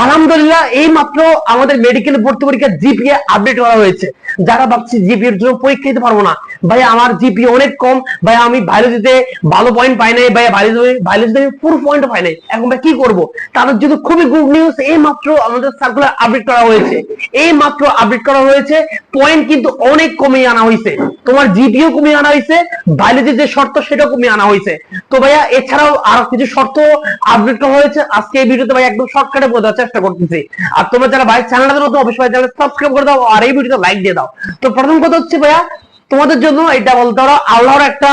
আলহামদুলিল্লাহ এই মাত্র আমাদের মেডিকেল ভর্তি পরীক্ষা জিপিএ আপডেট করা হয়েছে। যারা ভাবছি জিপিএ এর জন্য পরীক্ষা দিতে পারব না ভাই আমার জিপিএ অনেক কম ভাই আমি বায়োলজিতে ভালো পয়েন্ট পাই নাই ভাই বায়োলজি বায়োলজিতে আমি পুরো পয়েন্ট পাই নাই। এখন ভাই কি করব? তাদের জন্য খুবই গুড নিউজ এই মাত্র আমাদের সার্কুলার আপডেট করা হয়েছে। এই মাত্র আপডেট করা হয়েছে পয়েন্ট কিন্তু অনেক কমিয়ে আনা হয়েছে। তোমার জিপিও কমিয়ে আনা হয়েছে বায়োলজির যে শর্ত সেটাও কমিয়ে আনা হয়েছে। তো ভাইয়া, এছাড়াও আরও কিছু শর্ত আপডেট করা হয়েছে, আজকে এই ভিডিওতে ভাই একদম শর্টকাটে দেওয়ার চেষ্টা করতেছি। আর তোমরা যারা ভাই চ্যানেলটা নতুন, অবশ্যই চ্যানেল সাবস্ক্রাইব করে দাও আর এই ভিডিওতে লাইক দিয়ে দাও। তো প্রথম কথা হচ্ছে ভাইয়া, তোমাদের জন্য এটা বলতে পারো, আল্লাহর একটা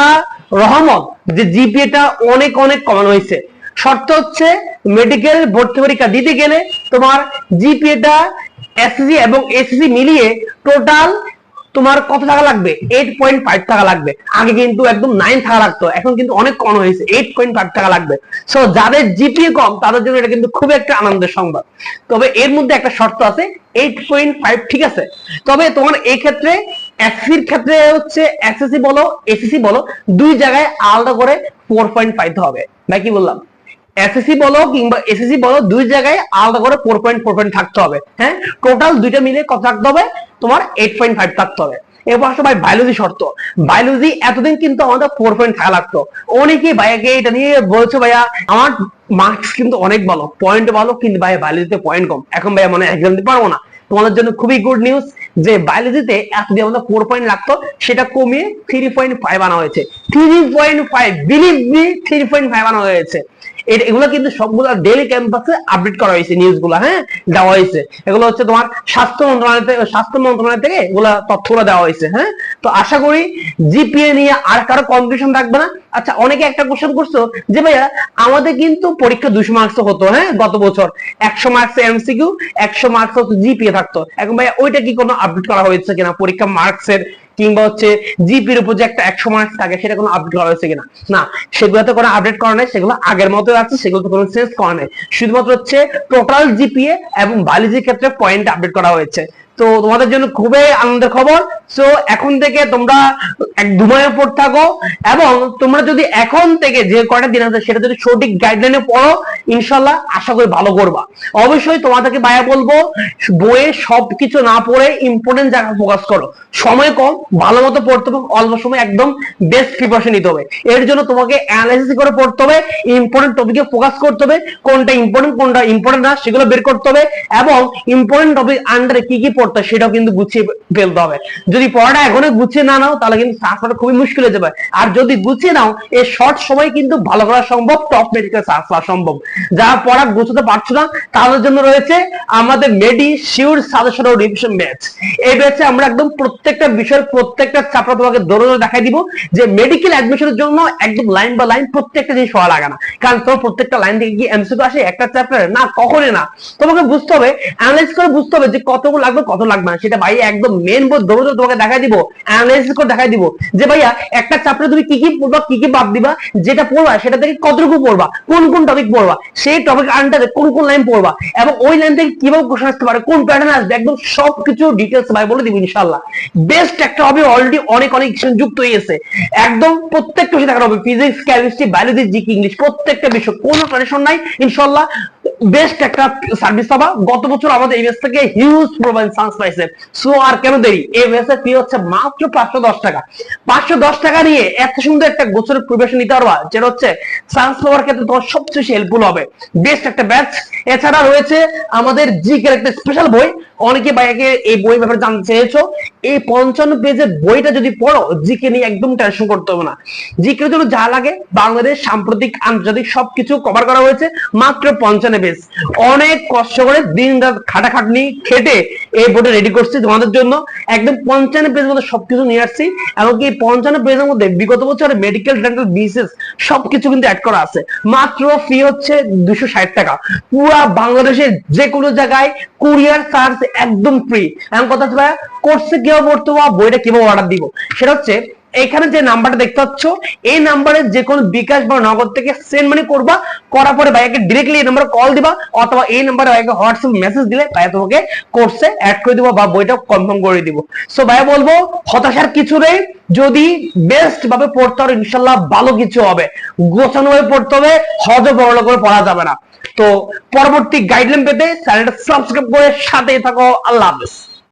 রহমত যে জিপিএটা অনেক অনেক কমানো হয়েছে। শর্ত হচ্ছে মেডিকেল ভর্তি পরীক্ষা দিতে গেলে তোমার জিপিএটা এসএসসি এবং এসএসসি মিলিয়ে টোটাল তোমার কত টাকা লাগবে? এইট পয়েন্ট ফাইভ টাকা লাগবে। আগে কিন্তু একদম নাইন টাকা লাগতো। এখন কিন্তু অনেক কম হয়েছে। এইট পয়েন্ট ফাইভ টাকা লাগবে। সো যাদের জিপিএ কম, তাদের জন্য এটা কিন্তু খুব একটা আনন্দের সংবাদ। তবে এর মধ্যে একটা শর্ত আছে এইট পয়েন্ট ফাইভ ঠিক আছে? তবে তোমার এই ক্ষেত্রে এসসির ক্ষেত্রে হচ্ছে এসএসসি বলো এসএসসি বলো, দুই জায়গায় আলাদা করে ফোর পয়েন্ট পাইতে হবে। ভাই, কি বললাম? এসএসসি বলো কিংবা এসএসসি বলো, দুই জায়গায় আলাদা করে ফোর পয়েন্ট ফোর পয়েন্ট থাকতে হবে। হ্যাঁ? টোটাল দুইটা মিলে কত থাকতে হবে? তোমার এইট পয়েন্ট ফাইভ থাকতে হবে। এরপর আসলে ভাই বায়োলজি শর্ত। বায়োলজি এতদিন কিন্তু আমাদের ফোর পয়েন্ট থাকা লাগতো। অনেকেই ভাইয়াকে এটা নিয়ে বলছে ভাইয়া, আমার মার্কস কিন্তু অনেক ভালো পয়েন্ট ভালো, কিন্তু ভাই বায়োলজিতে পয়েন্ট কম। এখন ভাইয়া মানে এক্সাম দিতে পারব না। তোমাদের জন্য খুবই গুড নিউজ যে বায়োলজিতে এতদিন আমাদের ফোর পয়েন্ট লাগতো, সেটা কমিয়ে থ্রি পয়েন্ট ফাইভ আনা হয়েছে। Three point five believe me three point five আনা হয়েছে। এগুলো কিন্তু সবগুলো ডেইলি ক্যাম্পাসে আপডেট করা হয়েছে নিউজগুলো হ্যাঁ? দেওয়া হয়েছে। এগুলো হচ্ছে তোমার স্বাস্থ্য মন্ত্রণালয় থেকে স্বাস্থ্য মন্ত্রণালয় থেকে এগুলো তথ্যগুলো দেওয়া হয়েছে হ্যাঁ? তো আশা করি জিপিএ নিয়ে আর কারও কম্পিটিশন থাকবে না। আচ্ছা অনেকে একটা কোশ্চেন করছ যে ভাইয়া, আমাদের কিন্তু পরীক্ষা দুশো মার্কস হতো হ্যাঁ গত বছর। একশো মার্কস এমসিকিউ একশো মার্কস হচ্ছে জিপিএ থাকতো। এখন ভাইয়া ওইটা কি কোনো আপডেট করা হয়েছে কিনা, পরীক্ষা মার্কসের কিংবা হচ্ছে জিপির উপর যে একটা একশো মার্কস থাকে, সেটা কোনো আপডেট করা হয়েছে কিনা? না, সেগুলোতে কোনো আপডেট করা নাই, সেগুলো আগের মতো আছে, সেগুলোতে কোনো চেঞ্জ করা নেই। শুধুমাত্র হচ্ছে টোটাল জিপিএ এবং বায়োলজির ক্ষেত্রে পয়েন্ট আপডেট করা হয়েছে। তো তোমাদের জন্য খুবই আনন্দের খবর। সো এখন থেকে তোমরা এক দুমায়ের পর থাকো এবং তোমরা যদি এখন থেকে যে কয়টা দিন আছে সেটা যদি সঠিক গাইডলাইনে পড়ো ইনশাল্লাহ আশা করি ভালো করবা। অবশ্যই তোমাদেরকে ভাইয়া বলব, বইয়ে সবকিছু না পড়ে ইম্পর্টেন্ট জায়গা ফোকাস করো। সময় কম, ভালো মতো পড়তে হবে, অল্প সময় একদম বেস্ট প্রিপারেশন নিতে হবে। এর জন্য তোমাকে অ্যানালাইসিস করে পড়তে হবে ইম্পর্টেন্ট টপিকে ফোকাস করতে হবে, কোনটা ইম্পর্টেন্ট কোনটা ইম্পর্টেন্ট না সেগুলো বের করতে হবে এবং ইম্পর্টেন্ট টপিক আন্ডারে কি কি পড়তে হয় সেটাও কিন্তু গুছিয়ে ফেলতে হবে। যদি পড়াটা এখনই গুছিয়ে না নাও, তাহলে কিন্তু সার্চ করা খুবই মুশকিল হয়ে যাবে। আর যদি গুছিয়ে নাও, এই শর্ট সময় কিন্তু ভালো করা সম্ভব টপ মেডিকেল সার্চ করা সম্ভব। যারা পড়া গুছাতে পারছ না, তাদের জন্য রয়েছে আমাদের মেডি শিওর সাজেশন ও রিভিশন ব্যাচ এই ব্যাচে আমরা একদম প্রত্যেকটা বিষয়ের প্রত্যেকটা চ্যাপ্টার তোমাকে ধরে ধরে দেখাই দিব যে মেডিকেল অ্যাডমিশনের জন্য একদম লাইন বা লাইন প্রত্যেকটা জিনিস পড়া লাগে না। কারণ তোমার প্রত্যেকটা লাইন থেকে কি এমসিকিউ আসে একটা চ্যাপ্টারে না, কখনই না। তোমাকে বুঝতে হবে অ্যানালাইজ করে বুঝতে হবে যে কতগুলো লাগবে কত লাগবে না। সেটা ভাই একদম মেন বোর্ড ধরে ধরে তোমাকে দেখাই দিব অ্যানালাইসিস করে দেখাই দিব যে ভাইয়া একটা চ্যাপ্টারে তুমি কি কি পড়বা, কি কি বাদ দিবা, যেটা পড়বা সেটা থেকে কতটুকু পড়বা, কোন কোন টপিক পড়বা, সেই টপিক আন্ডারে কোন কোন লাইন পড়বা এবং ওই লাইন থেকে কীভাবে কোশ্চেন আসতে পারে, কোন প্যাটার্ন আসবে, একদম সবকিছু ডিটেলস ভাই বলে দিব ইনশাআল্লাহ। বেস্ট একটা হবে অলরেডি অনেক অনেক কিছু যুক্ত হয়ে গেছে একদম প্রত্যেকটা বিষয় দেখানো হবে physics chemistry biology GK English প্রত্যেকটা বিষয়, কোনো টেনশন নাই, ইনশাআল্লাহ। বেস্ট একটা সার্ভিস পাবা। গত বছর আমাদের এই থেকে হিউজ প্রোভাইড চান্স পাইছে। সো আর কেন দেরি? এই এর ফি হচ্ছে মাত্র পাঁচশো দশ টাকা। পাঁচশো দশ টাকা নিয়ে এত সুন্দর একটা গোছরের প্রিপারেশন নিতে পারবা, যেটা হচ্ছে চান্স পাওয়ার ক্ষেত্রে তোমার সবচেয়ে হেল্পফুল হবে। বেস্ট একটা ব্যাচ এছাড়া রয়েছে আমাদের জিকের একটা স্পেশাল বই অনেকে ভাইয়াকে এই বই ব্যাপারে জানতে চেয়েছো। এই পঞ্চান্ন পেজের বইটা যদি পড়ো, জিকে নিয়ে একদম টেনশন করতে হবে না। জিকের জন্য যা লাগে, বাংলাদেশ, সাম্প্রতিক, আন্তর্জাতিক সবকিছু কভার করা হয়েছে মাত্র পঞ্চান্ন পেজ অনেক কষ্ট করে দিন রাত খাটাখাটনি, খেটে এই বইটা রেডি করছি তোমাদের জন্য। একদম পঞ্চান্ন পেজের মধ্যে সবকিছু নিয়ে আসছি। এমনকি এই পঞ্চান্ন পেজের মধ্যে বিগত বছরে মেডিকেল ডেন্টাল বিসেস সবকিছু কিন্তু অ্যাড করা আছে। মাত্র ফি হচ্ছে দুশো ষাট টাকা। পুরা বাংলাদেশের যে কোনো জায়গায় কুরিয়ার চার্জ একদম ফ্রি এমন কথা হচ্ছে ভাইয়া কোর্সে কীভাবে পড়তে বইটা কীভাবে অর্ডার দিব? সেটা হচ্ছে এখানে যে নাম্বারটা দেখতে পাচ্ছ, এই নাম্বারে যে কোনো বিকাশ বা নগদ থেকে সেন্ড মানি করবা, করার পরে ভাইয়াকে ডিরেক্টলি এই নাম্বারে কল দিবা, অথবা এই নাম্বারে ভাইয়াকে হোয়াটসঅ্যাপ মেসেজ দিলে ভাইয়া তোমাকে কোর্সে অ্যাড করে দিব বা বইটা কনফার্ম করে দিব। সো ভাইয়া বলব, হতাশার কিছু নেই, যদি বেস্ট ভাবে পড়তে হবে ইনশাল্লাহ ভালো কিছু হবে। গোছানো ভাবে পড়তে হবে হজ বড় করে পড়া যাবে না। তো পরবর্তী গাইডলাইন পেতে চ্যানেলটা সাবস্ক্রাইব করে সাথে থাকো, আল্লাহ হাফেজ।